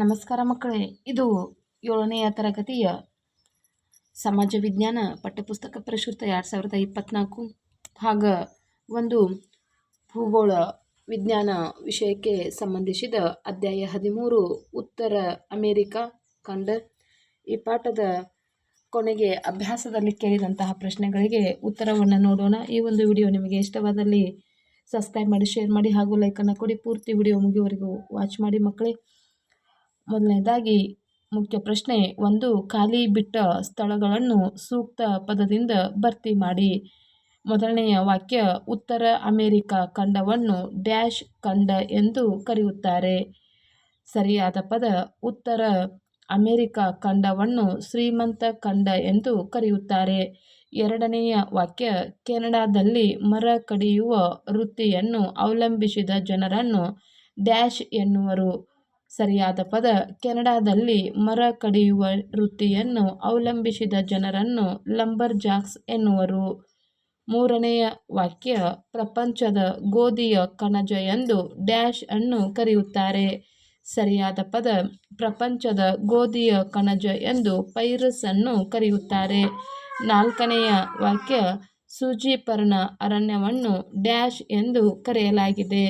ನಮಸ್ಕಾರ ಮಕ್ಕಳೇ, ಇದು ಏಳನೆಯ ತರಗತಿಯ ಸಮಾಜ ವಿಜ್ಞಾನ ಪಠ್ಯಪುಸ್ತಕ ಪ್ರಶುತ ಎರಡು ಸಾವಿರದ ಇಪ್ಪತ್ತ್ನಾಲ್ಕು ಹಾಗ ಒಂದು ಭೂಗೋಳ ವಿಜ್ಞಾನ ವಿಷಯಕ್ಕೆ ಸಂಬಂಧಿಸಿದ ಅಧ್ಯಾಯ ಹದಿಮೂರು, ಉತ್ತರ ಅಮೇರಿಕಾ ಖಂಡ ಈ ಪಾಠದ ಕೊನೆಗೆ ಅಭ್ಯಾಸದಲ್ಲಿ ಕೇಳಿದಂತಹ ಪ್ರಶ್ನೆಗಳಿಗೆ ಉತ್ತರವನ್ನು ನೋಡೋಣ. ಈ ಒಂದು ವಿಡಿಯೋ ನಿಮಗೆ ಇಷ್ಟವಾದಲ್ಲಿ ಸಬ್ಸ್ಕ್ರೈಬ್ ಮಾಡಿ, ಶೇರ್ ಮಾಡಿ ಹಾಗೂ ಲೈಕನ್ನು ಕೊಡಿ. ಪೂರ್ತಿ ವಿಡಿಯೋ ಮುಗಿಯುವವರೆಗೂ ವಾಚ್ ಮಾಡಿ ಮಕ್ಕಳೇ. ಮೊದಲನೇದಾಗಿ ಮುಖ್ಯ ಪ್ರಶ್ನೆ, ಒಂದು ಖಾಲಿ ಬಿಟ್ಟ ಸ್ಥಳಗಳನ್ನು ಸೂಕ್ತ ಪದದಿಂದ ಭರ್ತಿ ಮಾಡಿ. ಮೊದಲನೆಯ ವಾಕ್ಯ, ಉತ್ತರ ಅಮೆರಿಕ ಖಂಡವನ್ನು ಡ್ಯಾಶ್ ಖಂಡ ಎಂದು ಕರೆಯುತ್ತಾರೆ. ಸರಿಯಾದ ಪದ, ಉತ್ತರ ಅಮೇರಿಕಾ ಖಂಡವನ್ನು ಶ್ರೀಮಂತ ಖಂಡ ಎಂದು ಕರೆಯುತ್ತಾರೆ. ಎರಡನೆಯ ವಾಕ್ಯ, ಕೆನಡಾದಲ್ಲಿ ಮರ ಕಡಿಯುವ ವೃತ್ತಿಯನ್ನು ಅವಲಂಬಿಸಿದ ಜನರನ್ನು ಡ್ಯಾಶ್ ಎನ್ನುವರು. ಸರಿಯಾದ ಪದ. ಕೆನಡಾದಲ್ಲಿ ಮರ ಕಡಿಯುವ ವೃತ್ತಿಯನ್ನು ಅವಲಂಬಿಸಿದ ಜನರನ್ನು ಲಂಬರ್ ಜಾಕ್ಸ್ ಎನ್ನುವರು. ಮೂರನೆಯ ವಾಕ್ಯ, ಪ್ರಪಂಚದ ಗೋಧಿಯ ಕಣಜ ಎಂದು ಡ್ಯಾಶ್ ಅನ್ನು ಕರೆಯುತ್ತಾರೆ. ಸರಿಯಾದ ಪದ, ಪ್ರಪಂಚದ ಗೋಧಿಯ ಕಣಜ ಎಂದು ಪೈರಸ್ ಅನ್ನು ಕರೆಯುತ್ತಾರೆ. ನಾಲ್ಕನೆಯ ವಾಕ್ಯ ಸೂಜಿಪರ್ಣ ಅರಣ್ಯವನ್ನು ಡ್ಯಾಶ್ ಎಂದು ಕರೆಯಲಾಗಿದೆ.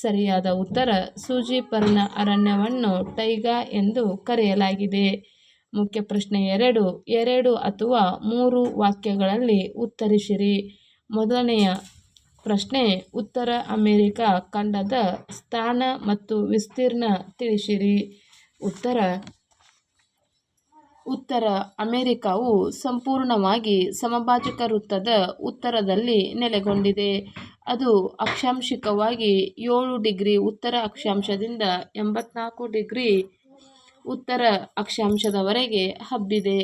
ಸರಿಯಾದ ಉತ್ತರ ಸೂಜಿಪರ್ಣ ಅರಣ್ಯವನ್ನು ಟೈಗಾ ಎಂದು ಕರೆಯಲಾಗಿದೆ. ಮುಖ್ಯ ಪ್ರಶ್ನೆ ಎರಡು ಎರಡು ಅಥವಾ ಮೂರು ವಾಕ್ಯಗಳಲ್ಲಿ ಉತ್ತರಿಸಿರಿ. ಮೊದಲನೆಯ ಪ್ರಶ್ನೆ, ಉತ್ತರ ಅಮೆರಿಕ ಖಂಡದ ಸ್ಥಾನ ಮತ್ತು ವಿಸ್ತೀರ್ಣ ತಿಳಿಸಿರಿ. ಉತ್ತರ ಉತ್ತರ ಅಮೆರಿಕಾವು ಸಂಪೂರ್ಣವಾಗಿ ಸಮಭಾಜಕ ವೃತ್ತದ ಉತ್ತರದಲ್ಲಿ ನೆಲೆಗೊಂಡಿದೆ. ಅದು ಅಕ್ಷಾಂಶಿಕವಾಗಿ ಏಳು ಡಿಗ್ರಿ ಉತ್ತರ ಅಕ್ಷಾಂಶದಿಂದ ಎಂಬತ್ನಾಲ್ಕು ಡಿಗ್ರಿ ಉತ್ತರ ಅಕ್ಷಾಂಶದವರೆಗೆ ಹಬ್ಬಿದೆ.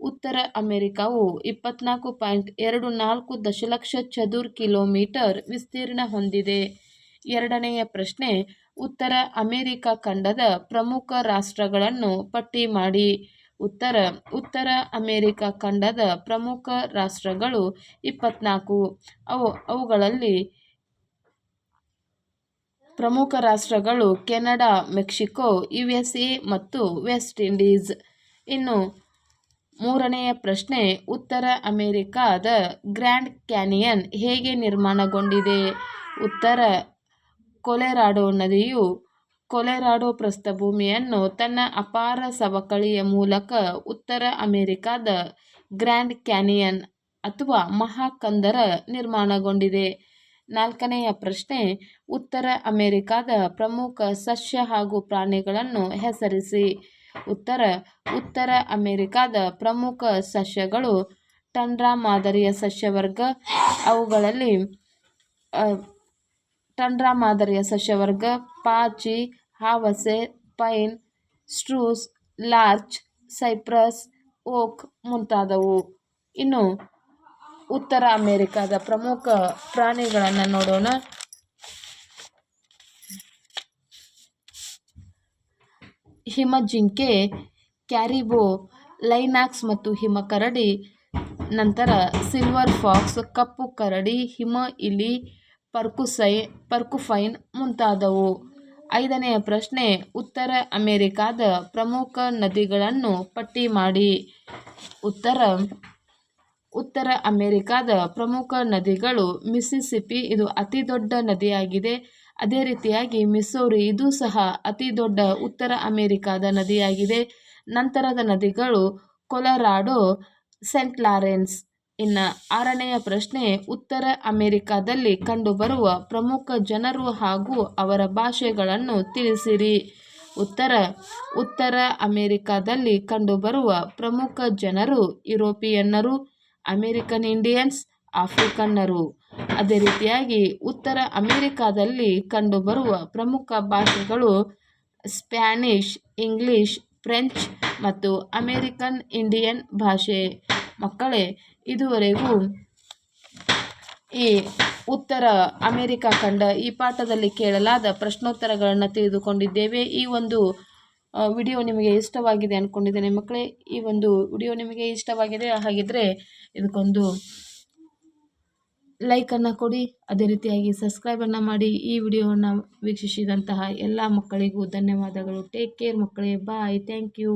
ಉತ್ತರ ಅಮೆರಿಕಾವು ಇಪ್ಪತ್ನಾಲ್ಕು ಪಾಯಿಂಟ್ ಎರಡು ನಾಲ್ಕು ದಶಲಕ್ಷ ಚದುರ್ ಕಿಲೋಮೀಟರ್ ವಿಸ್ತೀರ್ಣ ಹೊಂದಿದೆ. ಎರಡನೆಯ ಪ್ರಶ್ನೆ, ಉತ್ತರ ಅಮೆರಿಕ ಖಂಡದ ಪ್ರಮುಖ ರಾಷ್ಟ್ರಗಳನ್ನು ಪಟ್ಟಿ ಮಾಡಿ. ಉತ್ತರ ಉತ್ತರ ಅಮೇರಿಕಾ ಖಂಡದ ಪ್ರಮುಖ ರಾಷ್ಟ್ರಗಳು ಇಪ್ಪತ್ನಾಲ್ಕು. ಅವು, ಅವುಗಳಲ್ಲಿ ಪ್ರಮುಖ ರಾಷ್ಟ್ರಗಳು Canada, Mexico U S A ಮತ್ತು ವೆಸ್ಟ್ ಇಂಡೀಸ್. ಇನ್ನು ಮೂರನೆಯ ಪ್ರಶ್ನೆ, ಉತ್ತರ ಅಮೇರಿಕಾದ ಗ್ರ್ಯಾಂಡ್ ಕ್ಯಾನಿಯನ್ ಹೇಗೆ ನಿರ್ಮಾಣಗೊಂಡಿದೆ? ಉತ್ತರ ಕೊಲೆರಾಡೋ ನದಿಯು ಕೊಲೆರಾಡೋ ಪ್ರಸ್ಥಭೂಮಿಯನ್ನು ತನ್ನ ಅಪಾರ ಸವಕಳಿಯ ಮೂಲಕ ಉತ್ತರ ಅಮೆರಿಕಾದ ಗ್ರ್ಯಾಂಡ್ ಕ್ಯಾನಿಯನ್ ಅಥವಾ ಮಹಾಕಂದರ ನಿರ್ಮಾಣಗೊಂಡಿದೆ. ನಾಲ್ಕನೆಯ ಪ್ರಶ್ನೆ, ಉತ್ತರ ಅಮೆರಿಕಾದ ಪ್ರಮುಖ ಸಸ್ಯ ಹಾಗೂ ಪ್ರಾಣಿಗಳನ್ನು ಹೆಸರಿಸಿ. ಉತ್ತರ ಉತ್ತರ ಅಮೆರಿಕಾದ ಪ್ರಮುಖ ಸಸ್ಯಗಳು ಟಂಡ್ರಾ ಮಾದರಿಯ ಸಸ್ಯವರ್ಗ. ಅವುಗಳಲ್ಲಿ ಟಂಡ್ರಾ ಮಾದರಿಯ ಸಸ್ಯವರ್ಗ, ಪಾಚಿ ಹಾವಸೆ pine spruce larch cypress oak ಮುಂತಾದವು. ಇನ್ನು ಉತ್ತರ ಅಮೆರಿಕಾದ ಪ್ರಮುಖ ಪ್ರಾಣಿಗಳನ್ನು ನೋಡೋಣ. ಹಿಮಜಿಂಕೆ, ಕ್ಯಾರಿಬೋ, ಲೈನಾಕ್ಸ್ ಮತ್ತು ಹಿಮ ಕರಡಿ, ನಂತರ ಸಿಲ್ವರ್ ಫಾಕ್ಸ್, ಕಪ್ಪು ಕರಡಿ, ಹಿಮ ಇಲಿ, ಪರ್ಕುಸೈ, ಪರ್ಕುಫೈನ್ ಮುಂತಾದವು. ಐದನೆಯ ಪ್ರಶ್ನೆ, ಉತ್ತರ ಅಮೆರಿಕಾದ ಪ್ರಮುಖ ನದಿಗಳನ್ನು ಪಟ್ಟಿ ಮಾಡಿ. ಉತ್ತರ ಉತ್ತರ ಅಮೆರಿಕಾದ ಪ್ರಮುಖ ನದಿಗಳು ಮಿಸಿಸಿಪಿ ಇದು ಅತಿ ದೊಡ್ಡ ನದಿಯಾಗಿದೆ. ಅದೇ ರೀತಿಯಾಗಿ ಮಿಸೌರಿ, ಇದು ಸಹ ಅತಿ ದೊಡ್ಡ ಉತ್ತರ ಅಮೆರಿಕಾದ ನದಿಯಾಗಿದೆ. ನಂತರದ ನದಿಗಳು ಕೊಲರಾಡೋ, ಸೆಂಟ್ ಲಾರೆನ್ಸ್ ಇನ್ನು ಆರನೆಯ ಪ್ರಶ್ನೆ, ಉತ್ತರ ಅಮೆರಿಕಾದಲ್ಲಿ ಕಂಡುಬರುವ ಪ್ರಮುಖ ಜನರು ಹಾಗೂ ಅವರ ಭಾಷೆಗಳನ್ನು ತಿಳಿಸಿರಿ. ಉತ್ತರ ಉತ್ತರ ಅಮೆರಿಕಾದಲ್ಲಿ ಕಂಡುಬರುವ ಪ್ರಮುಖ ಜನರು ಯುರೋಪಿಯನ್ನರು, ಅಮೇರಿಕನ್ ಇಂಡಿಯನ್ಸ್, ಆಫ್ರಿಕನ್ನರು. ಅದೇ ರೀತಿಯಾಗಿ ಉತ್ತರ ಅಮೆರಿಕಾದಲ್ಲಿ ಕಂಡುಬರುವ ಪ್ರಮುಖ ಭಾಷೆಗಳು ಸ್ಪ್ಯಾನಿಷ್, ಇಂಗ್ಲಿಷ್, ಫ್ರೆಂಚ್ ಮತ್ತು ಅಮೇರಿಕನ್ ಇಂಡಿಯನ್ ಭಾಷೆ. ಮಕ್ಕಳೇ, ಇದುವರೆಗೂ ಈ ಉತ್ತರ ಅಮೆರಿಕ ಖಂಡ ಈ ಪಾಠದಲ್ಲಿ ಕೇಳಲಾದ ಪ್ರಶ್ನೋತ್ತರಗಳನ್ನು ತಿಳಿದುಕೊಂಡಿದ್ದೇವೆ. ಈ ಒಂದು ವಿಡಿಯೋ ನಿಮಗೆ ಇಷ್ಟವಾಗಿದೆ ಅಂದ್ಕೊಂಡಿದ್ದೇನೆ ಮಕ್ಕಳೇ. ಈ ಒಂದು ವಿಡಿಯೋ ನಿಮಗೆ ಇಷ್ಟವಾಗಿದೆ ಹಾಗಿದ್ದರೆ ಇದಕ್ಕೊಂದು ಲೈಕನ್ನು ಕೊಡಿ. ಅದೇ ರೀತಿಯಾಗಿ ಸಬ್ಸ್ಕ್ರೈಬನ್ನು ಮಾಡಿ. ಈ ವಿಡಿಯೋವನ್ನು ವೀಕ್ಷಿಸಿದಂತಹ ಎಲ್ಲ ಮಕ್ಕಳಿಗೂ ಧನ್ಯವಾದಗಳು. ಟೇಕ್ ಕೇರ್ ಮಕ್ಕಳೇ. Bye thank you